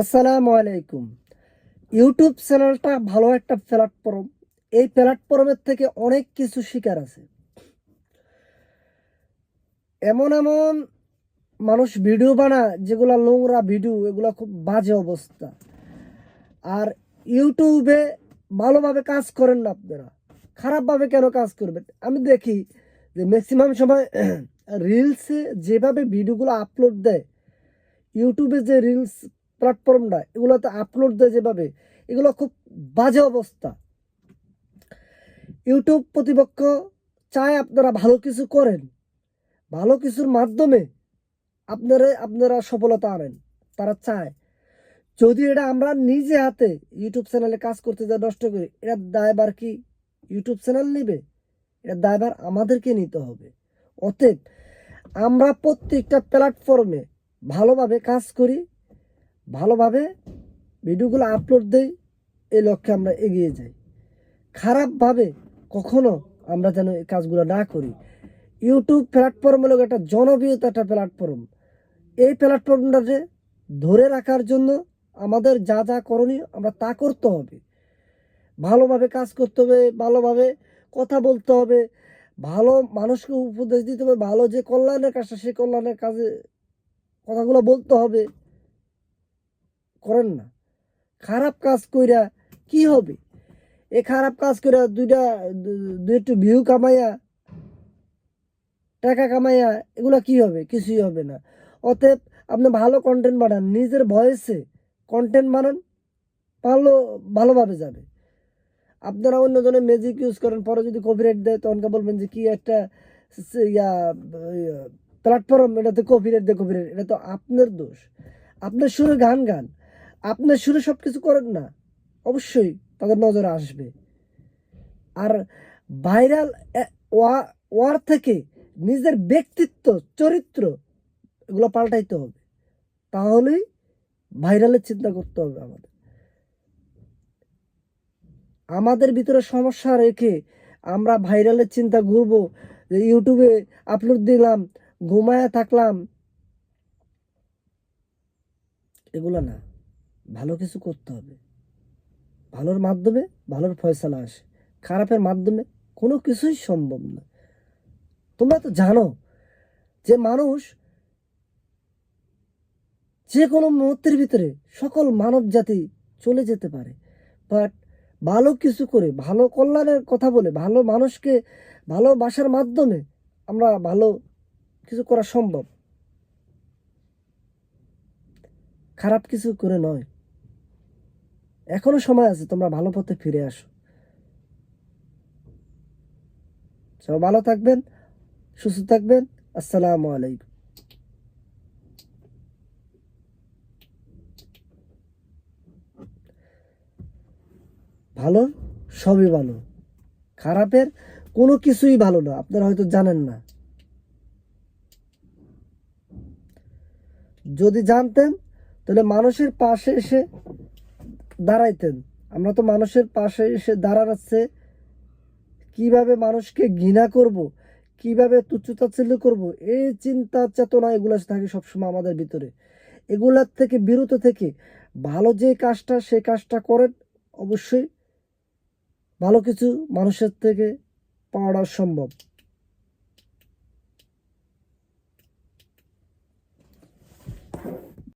আসসালামু আলাইকুম। ইউটিউব চ্যানেলটা ভালো একটা প্ল্যাটফর্ম। এই প্ল্যাটফর্মের থেকে অনেক কিছু শিকার আছে। এমন এমন মানুষ ভিডিও বানায়, যেগুলো নোংরা ভিডিও, এগুলো খুব বাজে অবস্থা। আর ইউটিউবে ভালোভাবে কাজ করেন না আপনারা। খারাপভাবে কেন কাজ করবেন? আমি দেখি যে ম্যাক্সিমাম সময় রিলসে যেভাবে ভিডিওগুলো আপলোড দেয়, ইউটিউবে যে রিলস প্ল্যাটফর্মটা, এগুলোতে আপলোড দেয় যেভাবে, এগুলো খুব বাজে অবস্থা। ইউটিউব প্রতিপক্ষ চায় আপনারা ভালো কিছু করেন, ভালো কিছুর মাধ্যমে আপনারা আপনারা সফলতা আনেন, তারা চায়। যদি এটা আমরা নিজে হাতে ইউটিউব চ্যানেলে কাজ করতে যা নষ্ট করি এটার দায়বার কি ইউটিউব চ্যানেল নেবে? এটার দায়বার আমাদেরকে নিতে হবে। অতএব আমরা প্রত্যেকটা প্ল্যাটফর্মে ভালোভাবে কাজ করি ভালোভাবে ভিডিওগুলো আপলোড দেই, এই লক্ষ্যে আমরা এগিয়ে যাই। খারাপভাবে কখনো আমরা যেন এই কাজগুলো না করি। ইউটিউব প্ল্যাটফর্ম হলো একটা জনপ্রিয়তা একটা প্ল্যাটফর্ম এই প্ল্যাটফর্মটাকে ধরে রাখার জন্য আমাদের যা যা করণীয় আমরা তা করতে হবে। ভালোভাবে কাজ করতে হবে, ভালোভাবে কথা বলতে হবে, ভালো মানুষকে উপদেশ দিতে হবে, ভালো যে কল্যাণের কাজটা, সেই কল্যাণের কাজে কথাগুলো বলতে হবে। করেন না। খারাপ কাজ কইরা কি হবে? এ খারাপ কাজ কইরা দুইটা দুই একটু ভিউ কামাইয়া, টাকা কামাইয়া এগুলো কি হবে? কিছুই হবে না। অতএব আপনি ভালো কন্টেন্ট বানান, নিজের ভয়েসে কন্টেন্ট বানান, ভালো, ভালোভাবে যাবে। আপনারা অন্যজনের ম্যাজিক ইউজ করেন, পরে যদি কপিরাইট দেয় তখনকে বলবেন যে কি একটা ইয়া প্ল্যাটফর্ম এটাতে কপিরাইট দেয় কপিরাইট এটা তো আপনার দোষ। আপনার সুরে গান গান। আপনার সুরে সব কিছু করেন না। অবশ্যই তাদের নজরে আসবে। আর ভাইরাল ওয়ার থেকে নিজের ব্যক্তিত্ব, চরিত্র এগুলো পাল্টাইতে হবে। তাহলেই ভাইরালের চিন্তা করতে হবে আমাদের। আমাদের ভিতরে সমস্যা রেখে আমরা ভাইরালের চিন্তা ঘুরবো, যে ইউটিউবে আপলোড দিলাম, ঘুমায়া থাকলাম। এগুলো না। ভালো কিছু করতে হবে। ভালোর মাধ্যমে ভালোর ফয়সালা আসে। খারাপের মাধ্যমে কোনো কিছুই সম্ভব না। তোমরা তো জানো যে মানুষ যে কোনো মুহূর্তের ভিতরে সকল মানব জাতি চলে যেতে পারে। বাট ভালো কিছু করে, ভালো কল্যাণের কথা বলে, ভালো মানুষকে ভালোবাসার মাধ্যমে আমরা ভালো কিছু করা সম্ভব। খারাপ কিছু করে নয়। এখনও সময় আছে, তোমরা ভালো পথে ফিরে আসো। সবাই ভালো থাকবেন, সুস্থ থাকবেন, আসসালামু আলাইকুম। ভালো, সবই ভালো। খারাপের কোনো কিছুই ভালো না, আপনারা হয়তো জানেন না। যদি জানতেন, তাহলে মানুষের পাশে এসে দাঁড়াইতেন। আমরা তো মানুষের পাশে এসে দাঁড়াচ্ছে। কীভাবে মানুষকে ঘৃণা করব? কীভাবে তুচ্ছতাচ্ছিল্য করব? এই চিন্তা, চেতনা এগুলো থাকে সবসময় আমাদের ভিতরে। এগুলার থেকে, বিরত থেকে ভালো যে কাজটা, সে কাজটা করেন অবশ্যই। ভালো কিছু মানুষের থেকে পাওয়া সম্ভব।